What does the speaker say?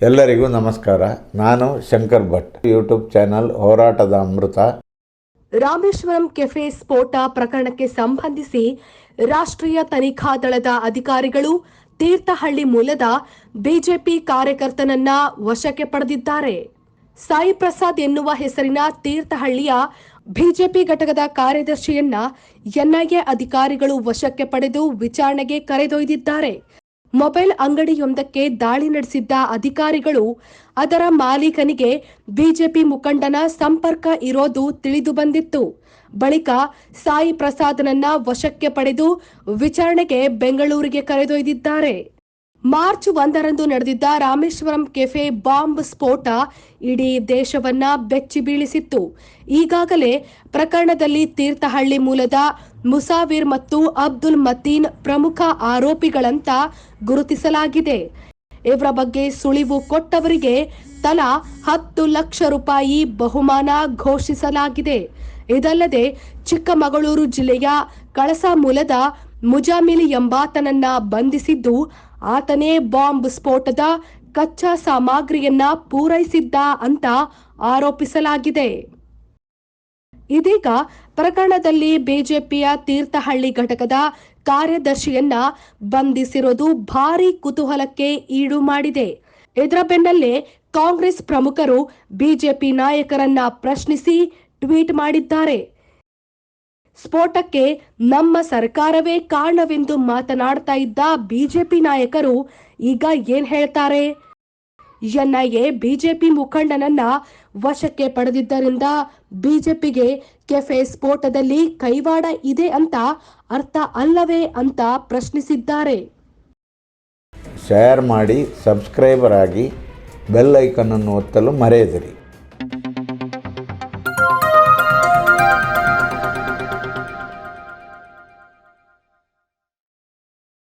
ಎಲ್ಲರಿಗೂ ನಮಸ್ಕಾರ. ನಾನು ಶಂಕರ್ ಭಟ್. ಯೂಟ್ಯೂಬ್ ಚಾನಲ್ ಹೋರಾಟದ ಅಮೃತ. ರಾಮೇಶ್ವರಂ ಕೆಫೆ ಸ್ಫೋಟ ಪ್ರಕರಣಕ್ಕೆ ಸಂಬಂಧಿಸಿ ರಾಷ್ಟ್ರೀಯ ತನಿಖಾ ದಳದ ಅಧಿಕಾರಿಗಳು ತೀರ್ಥಹಳ್ಳಿ ಮೂಲದ ಬಿಜೆಪಿ ಕಾರ್ಯಕರ್ತನನ್ನ ವಶಕ್ಕೆ ಪಡೆದಿದ್ದಾರೆ. ಸಾಯಿ ಪ್ರಸಾದ್ ಎನ್ನುವ ಹೆಸರಿನ ತೀರ್ಥಹಳ್ಳಿಯ ಬಿಜೆಪಿ ಘಟಕದ ಕಾರ್ಯದರ್ಶಿಯನ್ನ ಎನ್ಐಎ ಅಧಿಕಾರಿಗಳು ವಶಕ್ಕೆ ಪಡೆದು ವಿಚಾರಣೆಗೆ ಕರೆದೊಯ್ದಿದ್ದಾರೆ. ಮೊಬೈಲ್ ಅಂಗಡಿಯೊಂದಕ್ಕೆ ದಾಳಿ ನಡೆಸಿದ್ದ ಅಧಿಕಾರಿಗಳು, ಅದರ ಮಾಲೀಕನಿಗೆ ಬಿಜೆಪಿ ಮುಖಂಡನ ಸಂಪರ್ಕ ಇರೋದು ತಿಳಿದು ಬಂದಿತ್ತು. ಬಳಿಕ ಸಾಯಿ ಪ್ರಸಾದ್ನನ್ನ ವಶಕ್ಕೆ ಪಡೆದು ವಿಚಾರಣೆಗೆ ಬೆಂಗಳೂರಿಗೆ ಕರೆದೊಯ್ದಿದ್ದಾರೆ. ಮಾರ್ಚ್ ಒಂದರಂದು ನಡೆದಿದ್ದ ರಾಮೇಶ್ವರಂ ಕೆಫೆ ಬಾಂಬ್ ಸ್ಫೋಟ ಇಡೀ ದೇಶವನ್ನ ಬೆಚ್ಚಿ ಬೀಳಿಸಿತ್ತು. ಈಗಾಗಲೇ ಪ್ರಕರಣದಲ್ಲಿ ತೀರ್ಥಹಳ್ಳಿ ಮೂಲದ ಮುಸಾವಿರ್ ಮತ್ತು ಅಬ್ದುಲ್ ಮತೀನ್ ಪ್ರಮುಖ ಆರೋಪಿಗಳಂತ ಗುರುತಿಸಲಾಗಿದೆ. ಇವರ ಬಗ್ಗೆ ಸುಳಿವು ಕೊಟ್ಟವರಿಗೆ ತಲಾ ಹತ್ತು ಲಕ್ಷ ರೂಪಾಯಿ ಬಹುಮಾನ ಘೋಷಿಸಲಾಗಿದೆ. ಇದಲ್ಲದೆ ಚಿಕ್ಕಮಗಳೂರು ಜಿಲ್ಲೆಯ ಕಳಸ ಮೂಲದ ಮುಜಾಮಿಲ್ ಎಂಬಾತನನ್ನ ಬಂಧಿಸಿದ್ದು, ಆತನೇ ಬಾಂಬ್ ಸ್ಫೋಟದ ಕಚ್ಚಾ ಸಾಮಗ್ರಿಯನ್ನ ಪೂರೈಸಿದ್ದ ಅಂತ ಆರೋಪಿಸಲಾಗಿದೆ. ಇದೀಗ ಪ್ರಕರಣದಲ್ಲಿ ಬಿಜೆಪಿಯ ತೀರ್ಥಹಳ್ಳಿ ಘಟಕದ ಕಾರ್ಯದರ್ಶಿಯನ್ನ ಬಂಧಿಸಿರೋದು ಭಾರಿ ಕುತೂಹಲಕ್ಕೆ ಈಡು ಮಾಡಿದೆ. ಇದರ ಬೆನ್ನಲ್ಲೇ ಕಾಂಗ್ರೆಸ್ ಪ್ರಮುಖರು ಬಿಜೆಪಿ ನಾಯಕರನ್ನ ಪ್ರಶ್ನಿಸಿ ಟ್ವೀಟ್ ಮಾಡಿದ್ದಾರೆ. ಸ್ಫೋಟಕ್ಕೆ ನಮ್ಮ ಸರ್ಕಾರವೇ ಕಾರಣವೆಂದು ಮಾತನಾಡ್ತಾ ಇದ್ದ ಬಿಜೆಪಿ ನಾಯಕರು ಈಗ ಏನ್ ಹೇಳ್ತಾರೆ? ಎನ್ಐಎ, ಬಿಜೆಪಿ ಮುಖಂಡನನ್ನ ವಶಕ್ಕೆ ಪಡೆದಿದ್ದರಿಂದ ಬಿಜೆಪಿಗೆ ಕೆಫೆ ಸ್ಫೋಟದಲ್ಲಿ ಕೈವಾಡ ಇದೆ ಅಂತ ಅರ್ಥ ಅಲ್ಲವೇ ಅಂತ ಪ್ರಶ್ನಿಸಿದ್ದಾರೆ. ಶೇರ್ ಮಾಡಿ, ಸಬ್ಸ್ಕ್ರೈಬರ್ ಆಗಿ ಬೆಲ್ ಐಕನನ್ನು ಒತ್ತಲು ಮರೆಯದಿರಿ.